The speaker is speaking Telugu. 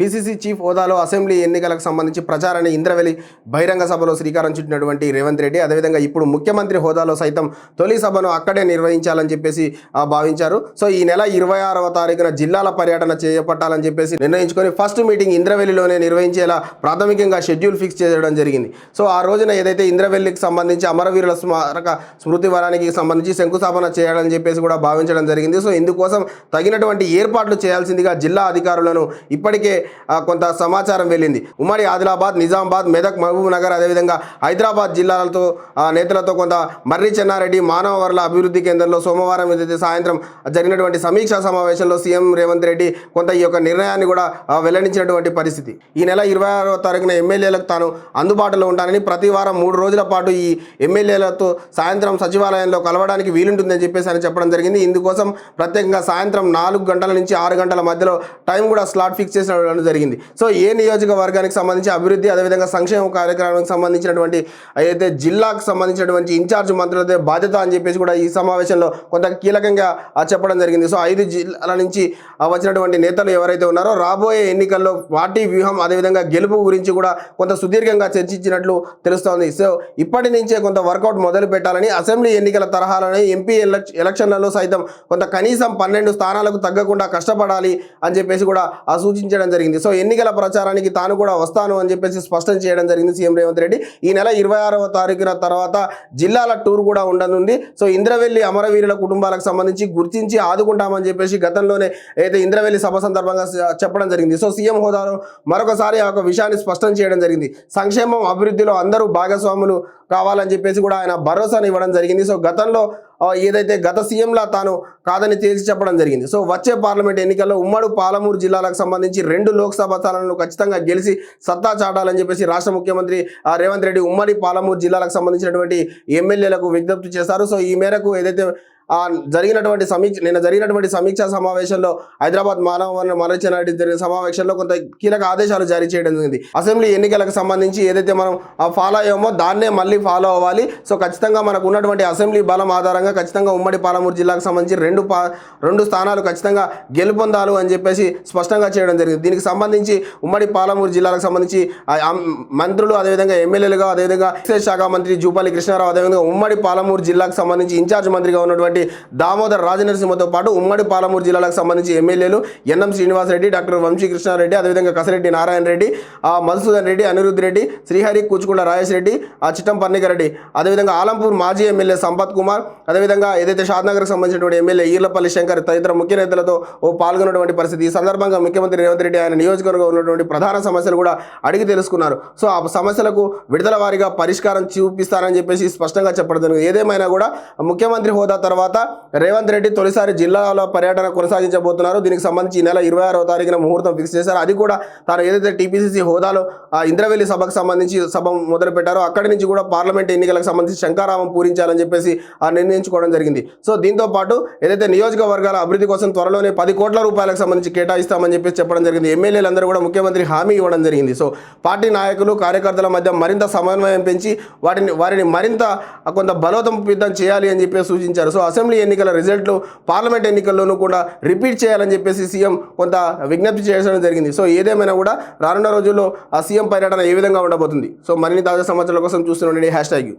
పిసిసి చీఫ్ హోదాలో అసెంబ్లీ ఎన్నికలకు సంబంధించి ప్రచారాన్ని ఇంద్రవెలి బహిరంగ సభలో శ్రీకారం చుట్టినటువంటి రేవంత్ రెడ్డి. అదేవిధంగా ఇప్పుడు ముఖ్యమంత్రి హోదాలో సైతం తొలి సభను అక్కడే నిర్వహించాలని చెప్పేసి భావించారు. సో ఈ నెల ఇరవై ఆరవ తారీఖున జిల్లాల పర్యటన చేపట్టాలని చెప్పేసి నిర్ణయించుకొని ఫస్ట్ మీటింగ్ ఇంద్రవెల్లిలోనే నిర్వహించేలా ప్రాథమికంగా షెడ్యూల్ ఫిక్స్ చేయడం జరిగింది. సో ఆ రోజున ఏదైతే ఇంద్రవెల్లికి సంబంధించి అమరవీరుల స్మారక స్మృతి వనానికి సంబంధించి శంకుస్థాపన చేయాలని చెప్పేసి కూడా భావించడం జరిగింది. సో ఇందుకోసం తగినటువంటి ఏర్పాట్లు చేయాల్సిందిగా జిల్లా అధికారులను ఇప్పటికే కొంత సమాచారం వెళ్ళింది. ఉమ్మడి ఆదిలాబాద్ నిజామాబాద్ మెదక్ మహబూబ్ నగర్ అదేవిధంగా హైదరాబాద్ జిల్లాలతో నేతలతో కొంత మర్రి చెన్నారెడ్డి మానవ వనరుల అభివృద్ధి కేంద్రంలో సోమవారం ఏదైతే సాయంత్రం జరిగినటువంటి సమీక్షా సమావేశంలో సీఎం రేవంత్ రెడ్డి కొంత ఈ యొక్క నిర్ణయాన్ని కూడా వెల్లడించినటువంటి పరిస్థితి. ఈ నెల ఇరవై ఆరో తారీఖున ఎమ్మెల్యేలకు తాను అందుబాటులో ఉంటానని ప్రతి వారం మూడు రోజుల పాటు ఈ ఎమ్మెల్యేలతో సాయంత్రం సచివాలయంలో కలవడానికి వీలుంటుందని చెప్పేసి అని చెప్పడం జరిగింది. ఇందుకోసం ప్రత్యేకంగా సాయంత్రం నాలుగు గంటల నుంచి ఆరు గంటల మధ్యలో టైం కూడా స్లాట్ ఫిక్స్ చేసిన జరిగింది. సో ఏ నియోజకవర్గానికి సంబంధించి అభివృద్ధి అదేవిధంగా సంక్షేమ కార్యక్రమానికి సంబంధించినటువంటి అయితే జిల్లాకు సంబంధించినటువంటి ఇన్ఛార్జ్ మంత్రులదే బాధ్యత అని చెప్పేసి కూడా ఈ సమావేశంలో కొంత కీలకంగా చెప్పడం జరిగింది. సో ఐదు జిల్లాల నుంచి వచ్చినటువంటి నేతలు ఎవరైతే ఉన్నారో రాబోయే ఎన్నికల్లో పార్టీ వ్యూహం అదేవిధంగా గెలుపు గురించి కూడా కొంత సుదీర్ఘంగా చర్చించినట్లు తెలుస్తోంది. సో ఇప్పటి నుంచే కొంత వర్కౌట్ మొదలు పెట్టాలని అసెంబ్లీ ఎన్నికల తరహాలోనే ఎంపీ ఎలక్ ఎలక్షన్లలో సైతం కొంత కనీసం పన్నెండు స్థానాలకు తగ్గకుండా కష్టపడాలి అని చెప్పేసి కూడా ఆ సూచించడం జరిగింది. సో ఎన్నికల ప్రచారానికి తాను కూడా వస్తాను అని చెప్పేసి స్పష్టం చేయడం జరిగింది సీఎం రేవంత్ రెడ్డి. ఈ నెల ఇరవై ఆరవ తారీఖున తర్వాత జిల్లాల టూర్ కూడా ఉండనుంది. సో ఇంద్రవెల్లి అమరవీరుల కుటుంబాలకు సంబంధించి గుర్తించి ఆదుకుంటామని చెప్పేసి గతంలోనే అయితే ఇంద్రవెల్లి సభ సందర్భంగా చెప్పడం జరిగింది. సో సీఎం హోదాలో మరొకసారి ఆ యొక్క విషయాన్ని స్పష్టం చేయడం జరిగింది. సంక్షేమం అభివృద్ధిలో అందరూ భాగస్వాములు కావాలని చెప్పేసి కూడా ఆయన భరోసాను ఇవ్వడం జరిగింది. సో గతంలో ఏదైతే గత సీఎంలా తాను కాదని తేల్చి చెప్పడం జరిగింది. సో వచ్చే పార్లమెంట్ ఎన్నికల్లో ఉమ్మడి పాలమూరు జిల్లాలకు సంబంధించి రెండు లోక్సభ స్థానాలను ఖచ్చితంగా గెలిచి సత్తా చాటాలని చెప్పేసి రాష్ట్ర ముఖ్యమంత్రి రేవంత్ రెడ్డి ఉమ్మడి పాలమూరు జిల్లాలకు సంబంధించినటువంటి ఎమ్మెల్యేలకు విజ్ఞప్తి చేశారు. సో ఈ మేరకు ఏదైతే జరిగినటువంటి సమీక్ష నిన్న జరిగినటువంటి సమీక్షా సమావేశంలో హైదరాబాద్ మానవ వనరుల జరిగిన సమావేశంలో కొంత కీలక ఆదేశాలు జారీ చేయడం జరిగింది. అసెంబ్లీ ఎన్నికలకు సంబంధించి ఏదైతే మనం ఫాలో అయ్యామో దాన్నే మళ్ళీ ఫాలో అవ్వాలి. సో ఖచ్చితంగా మనకు ఉన్నటువంటి అసెంబ్లీ బలం ఆధారంగా ఖచ్చితంగా ఉమ్మడి పాలమూరు జిల్లాకు సంబంధించి రెండు పా రెండు స్థానాలు ఖచ్చితంగా గెలుపొందాలు అని చెప్పేసి స్పష్టంగా చేయడం జరిగింది. దీనికి సంబంధించి ఉమ్మడి పాలమూరు జిల్లాలకు సంబంధించి ఆ మంత్రులు అదేవిధంగా ఎమ్మెల్యేలుగా అదేవిధంగా శాఖ మంత్రి జూపల్లి కృష్ణారావు అదేవిధంగా ఉమ్మడి పాలమూరు జిల్లాకు సంబంధించి ఇన్ఛార్జ్ మంత్రిగా ఉన్నటువంటి దామోదర్ రాజనరసింహతో పాటు ఉమ్మడి పాలమూరు జిల్లాలకు సంబంధించి ఎమ్మెల్యేలు ఎన్ఎం శ్రీనివాసరెడ్డి డాక్టర్ వంశీ కృష్ణారెడ్డి అదేవిధంగా కసిరెడ్డి నారాయణ రెడ్డి మధుసూదన్ రెడ్డి అనిరుద్ధ్ రెడ్డి శ్రీహరి కూచుకుండ రాజేష్ రెడ్డి ఆ చిట్టం పన్నిక రెడ్డి అదేవిధంగా ఆలంపూర్ మాజీ ఎమ్మెల్యే సంపత్ కుమార్ అదేవిధంగా ఏదైతే షాద్నగర్కి సంబంధించినటువంటి ఎమ్మెల్యే ఈర్లపల్లి శంకర్ తదితర ముఖ్య నేతలతో ఓ పాల్గొన్నటువంటి పరిస్థితి ఈ సందర్భంగా ముఖ్యమంత్రి రేవంత్ రెడ్డి ఆయన నియోజకవర్గంలో ఉన్నటువంటి ప్రధాన సమస్యలు కూడా అడిగి తెలుసుకున్నారు. సో ఆ సమస్యలకు విడుదల వారిగా పరిష్కారం చూపిస్తారని చెప్పేసి స్పష్టంగా చెప్పడం జరిగింది. ఏదేమైనా కూడా ముఖ్యమంత్రి హోదా తర్వాత రేవంత్ రెడ్డి తొలిసారి జిల్లాలో పర్యటన కొనసాగించబోతున్నారు. దీనికి సంబంధించి ఈ నెల ఇరవై ఆరో తారీఖున ముహూర్తం ఫిక్స్ చేశారు. అది కూడా తాను ఏదైతే టీపీసీసీ హోదాలో ఇంద్రవెల్లి సభకు సంబంధించి సభ మొదలుపెట్టారో అక్కడి నుంచి కూడా పార్లమెంట్ ఎన్నికలకు సంబంధించి శంకారామం పూరించాలని చెప్పేసి ఆ నిర్ణయించుకోవడం జరిగింది. సో దీంతో పాటు ఏదైతే నియోజకవర్గాల అభివృద్ధి కోసం త్వరలోనే పది కోట్ల రూపాయలకు సంబంధించి కేటాయిస్తామని చెప్పేసి చెప్పడం జరిగింది. ఎమ్మెల్యేలందరూ కూడా ముఖ్యమంత్రి హామీ ఇవ్వడం జరిగింది. సో పార్టీ నాయకులు కార్యకర్తల మధ్య మరింత సమన్వయం పెంచి వాటిని వారిని మరింత కొంత బలోపేతం చేయాలి అని చెప్పి సూచించారు. సో అసెంబ్లీ ఎన్నికల రిజల్ట్లు పార్లమెంట్ ఎన్నికల్లోనూ కూడా రిపీట్ చేయాలని చెప్పేసి సీఎం కొంత విజ్ఞప్తి చేయడం జరిగింది. సో ఏదేమైనా కూడా రానున్న రోజుల్లో ఆ సీఎం పర్యటన ఏ విధంగా ఉండబోతుంది? సో మరిన్ని తాజా సమాచారాల కోసం చూస్తుండండి హ్యాష్ ట్యాగ్